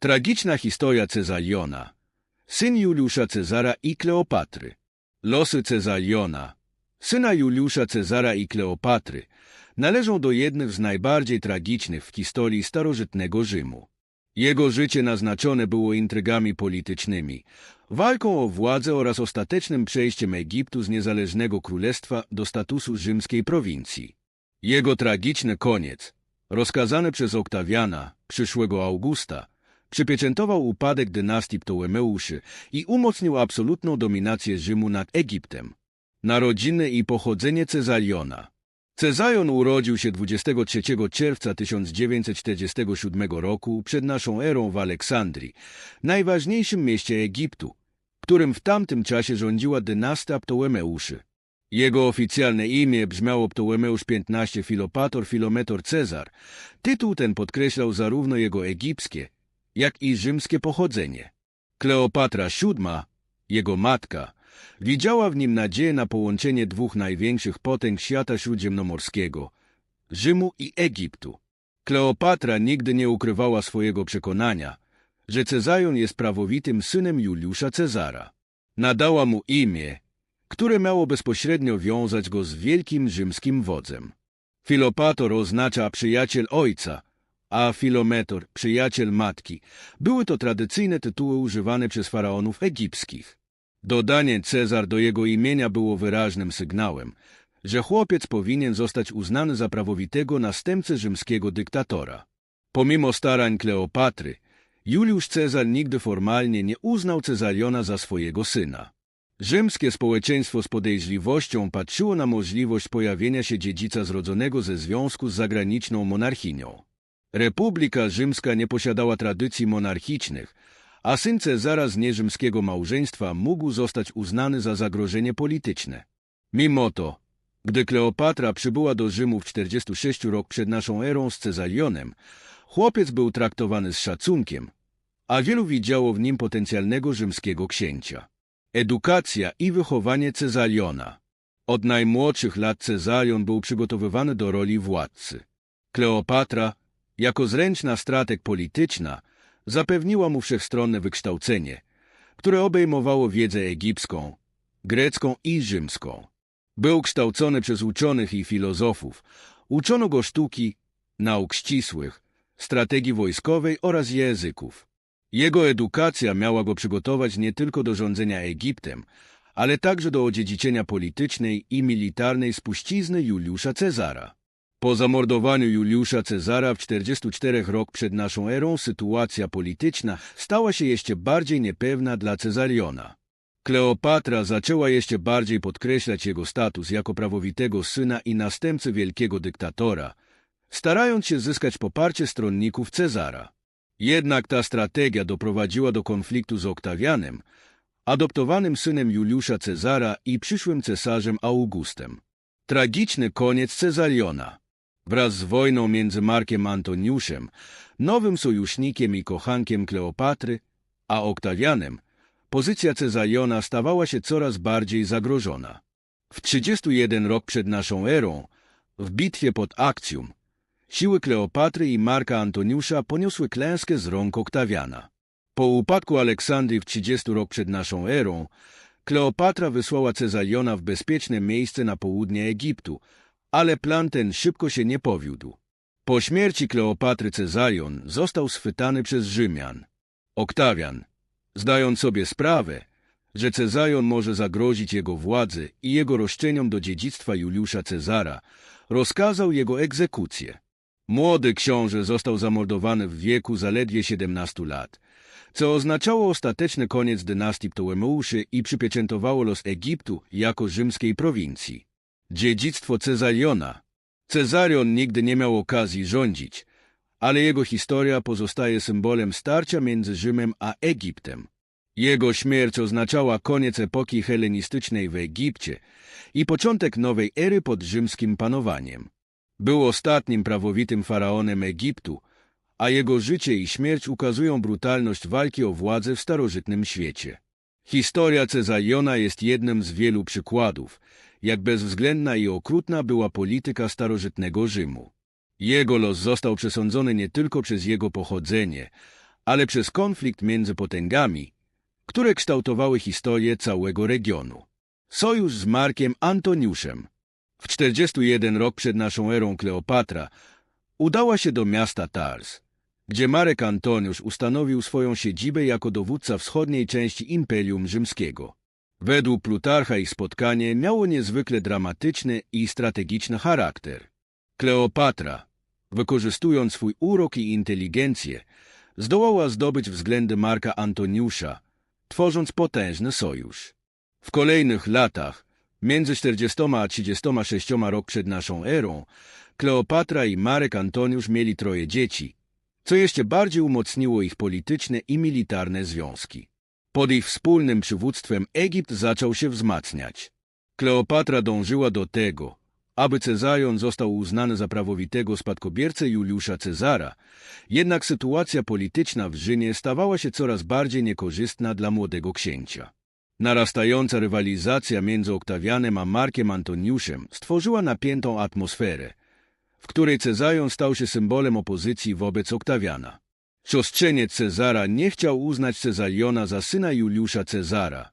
Tragiczna historia Cezaliona. Syn Juliusza Cezara i Kleopatry. Losy Cezaliona, syna Juliusza Cezara i Kleopatry, należą do jednych z najbardziej tragicznych w historii starożytnego Rzymu. Jego życie naznaczone było intrygami politycznymi, walką o władzę oraz ostatecznym przejściem Egiptu z niezależnego królestwa do statusu rzymskiej prowincji. Jego tragiczny koniec, rozkazany przez Oktawiana, przyszłego Augusta, przypieczętował upadek dynastii Ptolemeuszy i umocnił absolutną dominację Rzymu nad Egiptem. Narodziny i pochodzenie Cezaliona Cezarion urodził się 23 czerwca 1947 roku przed naszą erą w Aleksandrii, najważniejszym mieście Egiptu, którym w tamtym czasie rządziła dynastia Ptolemeuszy. Jego oficjalne imię brzmiało Ptolemeusz XV Filopator Filometor Cezar. Tytuł ten podkreślał zarówno jego egipskie, jak i rzymskie pochodzenie. Kleopatra VII, jego matka, widziała w nim nadzieję na połączenie dwóch największych potęg świata śródziemnomorskiego Rzymu i Egiptu. Kleopatra nigdy nie ukrywała swojego przekonania, że Cezarion jest prawowitym synem Juliusza Cezara. Nadała mu imię, które miało bezpośrednio wiązać go z wielkim rzymskim wodzem. Filopator oznacza przyjaciel ojca, a Filometor, przyjaciel matki. Były to tradycyjne tytuły używane przez faraonów egipskich. Dodanie Cezar do jego imienia było wyraźnym sygnałem, że chłopiec powinien zostać uznany za prawowitego następcę rzymskiego dyktatora. Pomimo starań Kleopatry, Juliusz Cezar nigdy formalnie nie uznał Cezariona za swojego syna. Rzymskie społeczeństwo z podejrzliwością patrzyło na możliwość pojawienia się dziedzica zrodzonego ze związku z zagraniczną monarchinią. Republika rzymska nie posiadała tradycji monarchicznych, a syn Cezara z nierzymskiego małżeństwa mógł zostać uznany za zagrożenie polityczne. Mimo to, gdy Kleopatra przybyła do Rzymu w 46 rok przed naszą erą z Cezarionem, chłopiec był traktowany z szacunkiem, a wielu widziało w nim potencjalnego rzymskiego księcia. Edukacja i wychowanie Cezariona Od najmłodszych lat Cezarion był przygotowywany do roli władcy. Kleopatra, jako zręczna strateg polityczna, zapewniła mu wszechstronne wykształcenie, które obejmowało wiedzę egipską, grecką i rzymską. Był kształcony przez uczonych i filozofów. Uczono go sztuki, nauk ścisłych, strategii wojskowej oraz języków. Jego edukacja miała go przygotować nie tylko do rządzenia Egiptem, ale także do odziedziczenia politycznej i militarnej spuścizny Juliusza Cezara. Po zamordowaniu Juliusza Cezara w 44 rok przed naszą erą sytuacja polityczna stała się jeszcze bardziej niepewna dla Cezariona. Kleopatra zaczęła jeszcze bardziej podkreślać jego status jako prawowitego syna i następcy wielkiego dyktatora, starając się zyskać poparcie stronników Cezara. Jednak ta strategia doprowadziła do konfliktu z Oktawianem, adoptowanym synem Juliusza Cezara i przyszłym cesarzem Augustem. Tragiczny koniec Cezariona. Wraz z wojną między Markiem Antoniuszem, nowym sojusznikiem i kochankiem Kleopatry, a Oktawianem, pozycja Cezariona stawała się coraz bardziej zagrożona. W 31 rok przed naszą erą, w bitwie pod Akcjum, siły Kleopatry i Marka Antoniusza poniosły klęskę z rąk Oktawiana. Po upadku Aleksandrii w 30 rok przed naszą erą, Kleopatra wysłała Cezariona w bezpieczne miejsce na południe Egiptu, ale plan ten szybko się nie powiódł. Po śmierci Kleopatry Cezarion został schwytany przez Rzymian. Oktawian, zdając sobie sprawę, że Cezarion może zagrozić jego władzy i jego roszczeniom do dziedzictwa Juliusza Cezara, rozkazał jego egzekucję. Młody książę został zamordowany w wieku zaledwie 17 lat, co oznaczało ostateczny koniec dynastii Ptolemeuszy i przypieczętowało los Egiptu jako rzymskiej prowincji. Dziedzictwo Cezariona. Cezarion nigdy nie miał okazji rządzić, ale jego historia pozostaje symbolem starcia między Rzymem a Egiptem. Jego śmierć oznaczała koniec epoki helenistycznej w Egipcie i początek nowej ery pod rzymskim panowaniem. Był ostatnim prawowitym faraonem Egiptu, a jego życie i śmierć ukazują brutalność walki o władzę w starożytnym świecie. Historia Cezariona jest jednym z wielu przykładów, jak bezwzględna i okrutna była polityka starożytnego Rzymu. Jego los został przesądzony nie tylko przez jego pochodzenie, ale przez konflikt między potęgami, które kształtowały historię całego regionu. Sojusz z Markiem Antoniuszem. W 41 rok przed naszą erą Kleopatra udała się do miasta Tars, gdzie Marek Antoniusz ustanowił swoją siedzibę jako dowódca wschodniej części Imperium Rzymskiego. Według Plutarcha ich spotkanie miało niezwykle dramatyczny i strategiczny charakter. Kleopatra, wykorzystując swój urok i inteligencję, zdołała zdobyć względy Marka Antoniusza, tworząc potężny sojusz. W kolejnych latach, między 40 a 36 rok przed naszą erą, Kleopatra i Marek Antoniusz mieli troje dzieci, co jeszcze bardziej umocniło ich polityczne i militarne związki. Pod ich wspólnym przywództwem Egipt zaczął się wzmacniać. Kleopatra dążyła do tego, aby Cezarion został uznany za prawowitego spadkobiercę Juliusza Cezara, jednak sytuacja polityczna w Rzymie stawała się coraz bardziej niekorzystna dla młodego księcia. Narastająca rywalizacja między Oktawianem a Markiem Antoniuszem stworzyła napiętą atmosferę, w której Cezarion stał się symbolem opozycji wobec Oktawiana. Siostrzeniec Cezara nie chciał uznać Cezariona za syna Juliusza Cezara,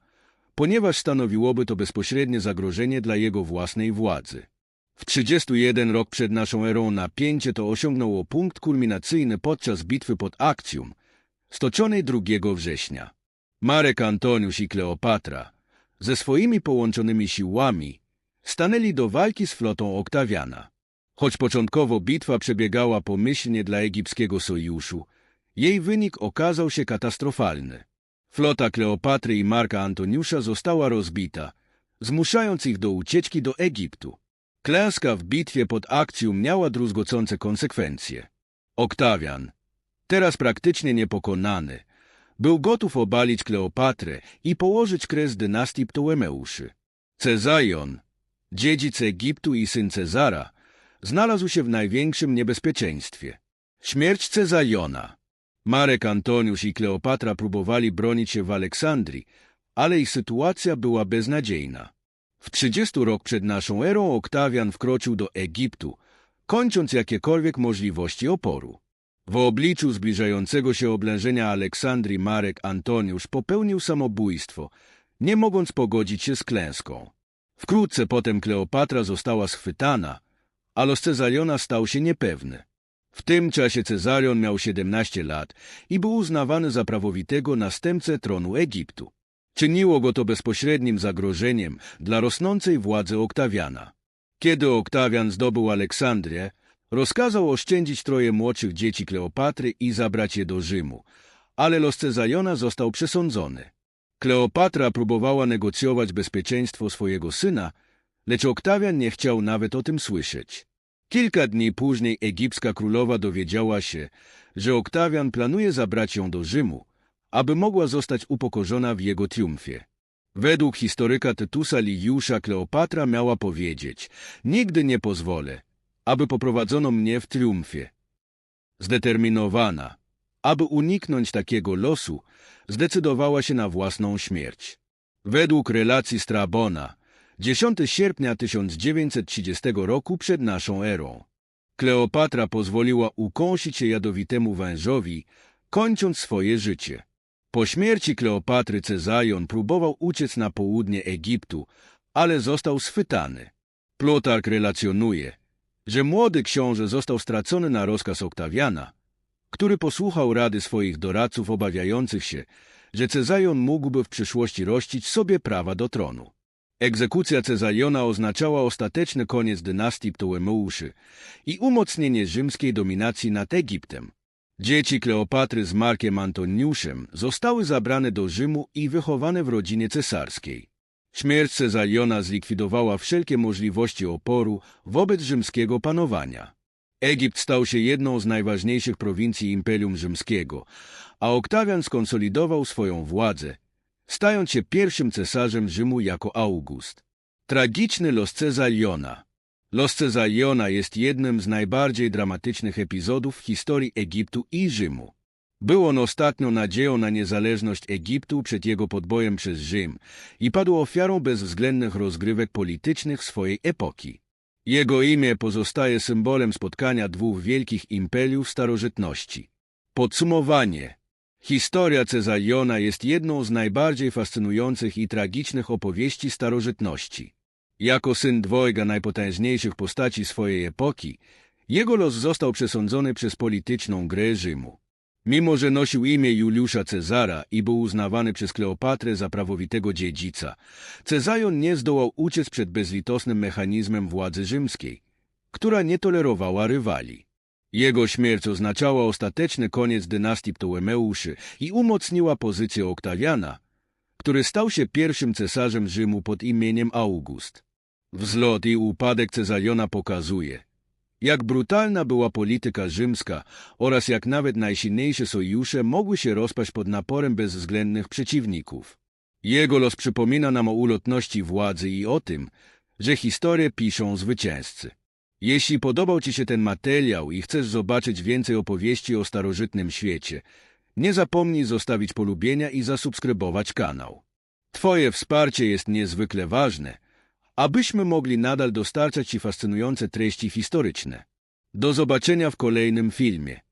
ponieważ stanowiłoby to bezpośrednie zagrożenie dla jego własnej władzy. W 31 rok przed naszą erą napięcie to osiągnęło punkt kulminacyjny podczas bitwy pod Akcjum, stoczonej 2 września. Marek Antoniusz i Kleopatra, ze swoimi połączonymi siłami, stanęli do walki z flotą Oktawiana. Choć początkowo bitwa przebiegała pomyślnie dla egipskiego sojuszu, jej wynik okazał się katastrofalny. Flota Kleopatry i Marka Antoniusza została rozbita, zmuszając ich do ucieczki do Egiptu. Klęska w bitwie pod Akcjum miała druzgocące konsekwencje. Oktawian, teraz praktycznie niepokonany, był gotów obalić Kleopatrę i położyć kres dynastii Ptolemeuszy. Cezarion, dziedzic Egiptu i syn Cezara, znalazł się w największym niebezpieczeństwie. Śmierć Cezariona. Marek Antoniusz i Kleopatra próbowali bronić się w Aleksandrii, ale ich sytuacja była beznadziejna. W 30 rok przed naszą erą Oktawian wkroczył do Egiptu, kończąc jakiekolwiek możliwości oporu. W obliczu zbliżającego się oblężenia Aleksandrii Marek Antoniusz popełnił samobójstwo, nie mogąc pogodzić się z klęską. Wkrótce potem Kleopatra została schwytana, a los Cezariona stał się niepewny. W tym czasie Cezarion miał 17 lat i był uznawany za prawowitego następcę tronu Egiptu. Czyniło go to bezpośrednim zagrożeniem dla rosnącej władzy Oktawiana. Kiedy Oktawian zdobył Aleksandrię, rozkazał oszczędzić troje młodszych dzieci Kleopatry i zabrać je do Rzymu, ale los Cezariona został przesądzony. Kleopatra próbowała negocjować bezpieczeństwo swojego syna, lecz Oktawian nie chciał nawet o tym słyszeć. Kilka dni później egipska królowa dowiedziała się, że Oktawian planuje zabrać ją do Rzymu, aby mogła zostać upokorzona w jego triumfie. Według historyka Tytusa Ligiusza Kleopatra miała powiedzieć Nigdy nie pozwolę, aby poprowadzono mnie w triumfie. Zdeterminowana, aby uniknąć takiego losu, zdecydowała się na własną śmierć. Według relacji Strabona, 10 sierpnia 1930 roku przed naszą erą, Kleopatra pozwoliła ukąsić się jadowitemu wężowi, kończąc swoje życie. Po śmierci Kleopatry Cezajon próbował uciec na południe Egiptu, ale został schwytany. Plutark relacjonuje, że młody książę został stracony na rozkaz Oktawiana, który posłuchał rady swoich doradców obawiających się, że Cezajon mógłby w przyszłości rościć sobie prawa do tronu. Egzekucja Cezariona oznaczała ostateczny koniec dynastii Ptolemeuszy i umocnienie rzymskiej dominacji nad Egiptem. Dzieci Kleopatry z Markiem Antoniuszem zostały zabrane do Rzymu i wychowane w rodzinie cesarskiej. Śmierć Cezariona zlikwidowała wszelkie możliwości oporu wobec rzymskiego panowania. Egipt stał się jedną z najważniejszych prowincji Imperium Rzymskiego, a Oktawian skonsolidował swoją władzę, stając się pierwszym cesarzem Rzymu jako August. Tragiczny los Cezariona Los Cezariona jest jednym z najbardziej dramatycznych epizodów w historii Egiptu i Rzymu. Był on ostatnią nadzieją na niezależność Egiptu przed jego podbojem przez Rzym i padł ofiarą bezwzględnych rozgrywek politycznych swojej epoki. Jego imię pozostaje symbolem spotkania dwóch wielkich imperiów starożytności. Podsumowanie Historia Cezariona jest jedną z najbardziej fascynujących i tragicznych opowieści starożytności. Jako syn dwojga najpotężniejszych postaci swojej epoki, jego los został przesądzony przez polityczną grę Rzymu. Mimo, że nosił imię Juliusza Cezara i był uznawany przez Kleopatrę za prawowitego dziedzica, Cezajon nie zdołał uciec przed bezlitosnym mechanizmem władzy rzymskiej, która nie tolerowała rywali. Jego śmierć oznaczała ostateczny koniec dynastii Ptolemeuszy i umocniła pozycję Oktawiana, który stał się pierwszym cesarzem Rzymu pod imieniem August. Wzlot i upadek Cezariona pokazuje, jak brutalna była polityka rzymska oraz jak nawet najsilniejsze sojusze mogły się rozpaść pod naporem bezwzględnych przeciwników. Jego los przypomina nam o ulotności władzy i o tym, że historię piszą zwycięzcy. Jeśli podobał Ci się ten materiał i chcesz zobaczyć więcej opowieści o starożytnym świecie, nie zapomnij zostawić polubienia i zasubskrybować kanał. Twoje wsparcie jest niezwykle ważne, abyśmy mogli nadal dostarczać Ci fascynujące treści historyczne. Do zobaczenia w kolejnym filmie.